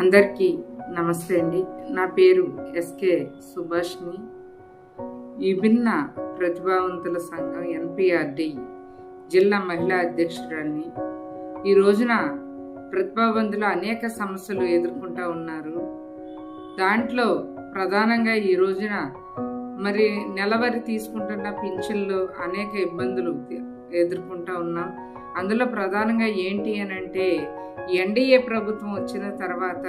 అందరికీ నమస్తే అండి. నా పేరు ఎస్కే సుభాష్ని. విభిన్న ప్రతిభావంతుల సంఘం ఎన్పిఆర్డి జిల్లా మహిళా అధ్యక్షురాలిని. ఈ రోజున ప్రతిభావంతులు అనేక సమస్యలు ఎదుర్కొంటూ ఉన్నారు. దాంట్లో ప్రధానంగా ఈ రోజున మరి నెలవారీ తీసుకుంటున్న పింఛన్లు అనేక ఇబ్బందులు ఎదుర్కొంటూ ఉన్నాం. అందులో ప్రధానంగా ఏంటి అని అంటే ఎన్డీఏ ప్రభుత్వం వచ్చిన తర్వాత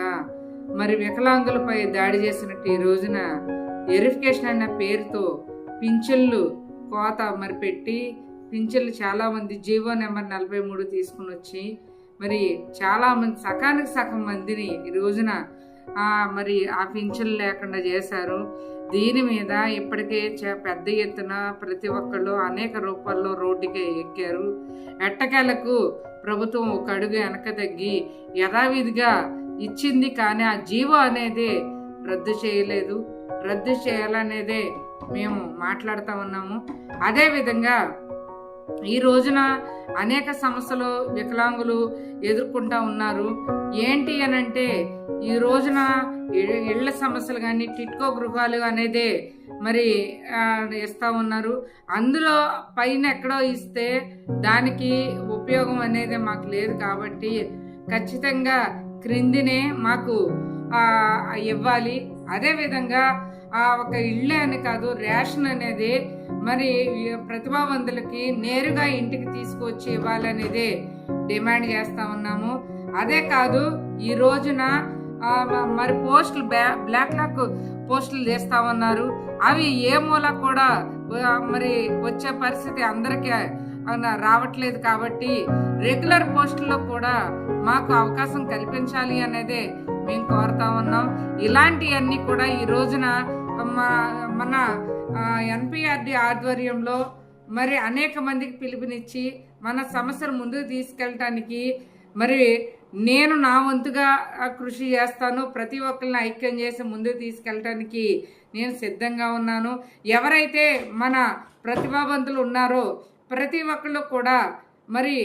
మరి వికలాంగులపై దాడి చేసినట్టు ఈ రోజున వెరిఫికేషన్ అన్న పేరుతో పింఛన్లు కోత మరి పెట్టి పింఛన్లు చాలామంది జీవో నెంబర్ నలభై మూడు తీసుకుని వచ్చి మరి చాలామంది సకానికి సగం మందిని ఈ రోజున మరి ఆ పింఛన్లు లేకుండా చేశారు. దీని మీద ఇప్పటికే పెద్ద ఎత్తున ప్రతి ఒక్కళ్ళు అనేక రూపాల్లో రోడ్డుకి ఎక్కారు. ఎట్టకేలకు ప్రభుత్వం ఒక అడుగు వెనక తగ్గి యథావిధిగా ఇచ్చింది కానీ ఆ జీవో అనేది రద్దు చేయలేదు. రద్దు చేయాలనేదే మేము మాట్లాడుతూ ఉన్నాము. అదేవిధంగా ఈ రోజున అనేక సమస్యలు వికలాంగులు ఎదుర్కొంటూ ఉన్నారు. ఏంటి అని అంటే ఈ రోజున ఇళ్ళ సమస్యలు కానీ టిట్కో గృహాలు అనేది మరి ఇస్తూ ఉన్నారు. అందులో పైన ఎక్కడో ఇస్తే దానికి ఉపయోగం అనేది మాకు లేదు కాబట్టి ఖచ్చితంగా క్రిందినే మాకు ఇవ్వాలి. అదేవిధంగా ఆ ఒక ఇళ్ళే అని కాదు రేషన్ అనేది మరి ప్రతిభావంతులకి నేరుగా ఇంటికి తీసుకొచ్చి ఇవ్వాలనేది డిమాండ్ చేస్తూ ఉన్నాము. అదే కాదు ఈ రోజున మరి పోస్టులు బ్లాక్ లాక్ పోస్టులు చేస్తామన్నారు. అవి ఏ మూల కూడా మరి వచ్చే పరిస్థితి అందరికీ రావట్లేదు కాబట్టి రెగ్యులర్ పోస్టుల్లో కూడా మాకు అవకాశం కల్పించాలి అనేది మేము కోరుతా ఉన్నాం. ఇలాంటివన్నీ కూడా ఈ రోజున మన ఎన్పిఆర్డి ఆధ్వర్యంలో మరి అనేక మందికి పిలుపునిచ్చి మన సమస్యను ముందుకు తీసుకెళ్ళటానికి మరి నేను నా వంతుగా కృషి చేస్తాను. ప్రతి ఒక్కరిని ఐక్యం చేసి ముందుకు తీసుకెళ్ళటానికి నేను సిద్ధంగా ఉన్నాను. ఎవరైతే మన ప్రతిభావంతులు ఉన్నారో ప్రతి ఒక్కళ్ళు కూడా మరి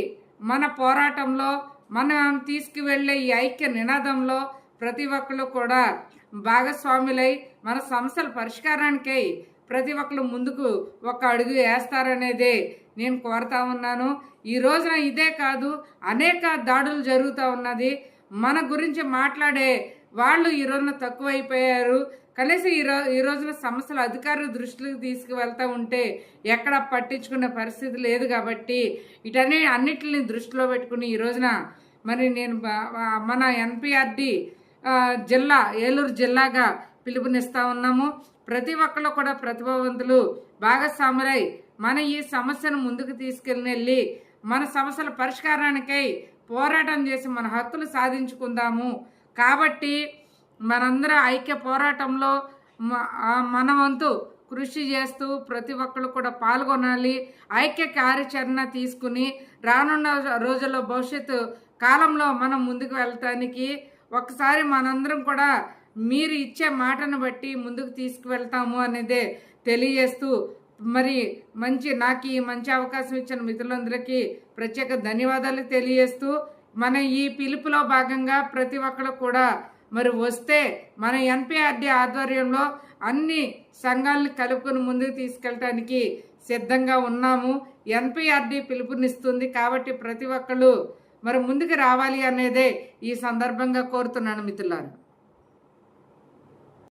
మన పోరాటంలో మనం తీసుకువెళ్ళే ఈ ఐక్య నినాదంలో ప్రతి ఒక్కళ్ళు కూడా భాగస్వాములై మన సమస్యల పరిష్కారానికై ప్రతి ఒక్కరు ముందుకు ఒక అడుగు వేస్తారనేదే నేను కోరుతా ఉన్నాను. ఈ రోజున ఇదే కాదు అనేక దాడులు జరుగుతూ ఉన్నది. మన గురించి మాట్లాడే వాళ్ళు ఈ రోజున తక్కువైపోయారు. కనీసం ఈ రో ఈ రోజున సమస్యలు అధికారుల దృష్టికి తీసుకువెళ్తూ ఉంటే ఎక్కడ పట్టించుకునే పరిస్థితి లేదు కాబట్టి ఇటన్నీ అన్నిటిని దృష్టిలో పెట్టుకుని ఈ రోజున మరి నేను మన ఎన్పిఆర్డి జిల్లా ఏలూరు జిల్లాగా పిలుపునిస్తూ ఉన్నాము. ప్రతి ఒక్కళ్ళు కూడా ప్రతిభావంతులు భాగస్వాములై మన ఈ సమస్యను ముందుకు తీసుకెళ్ళి మన సమస్యల పరిష్కారానికై పోరాటం చేసి మన హక్కులు సాధించుకుందాము. కాబట్టి మనందరం ఐక్య పోరాటంలో మన వంతు కృషి చేస్తూ ప్రతి ఒక్కరు కూడా పాల్గొనాలి. ఐక్య కార్యాచరణ తీసుకుని రానున్న రోజుల్లో భవిష్యత్తు కాలంలో మనం ముందుకు వెళ్ళటానికి ఒకసారి మనందరం కూడా మీరు ఇచ్చే మాటను బట్టి ముందుకు తీసుకువెళ్తాము అనేదే తెలియజేస్తూ మరి మంచి నాకు ఈ మంచి అవకాశం ఇచ్చిన మిత్రులందరికీ ప్రత్యేక ధన్యవాదాలు తెలియజేస్తూ మన ఈ పిలుపులో భాగంగా ప్రతి ఒక్కరు కూడా మరి వస్తే మన ఎన్పిఆర్డి ఆధ్వర్యంలో అన్ని సంఘాలను కలుపుకొని ముందుకు తీసుకెళ్ళటానికి సిద్ధంగా ఉన్నాము. ఎన్పిఆర్డి పిలుపునిస్తుంది కాబట్టి ప్రతి ఒక్కళ్ళు మరి ముందుకు రావాలి అనేదే ఈ సందర్భంగా కోరుతున్నాను మిత్రులారు.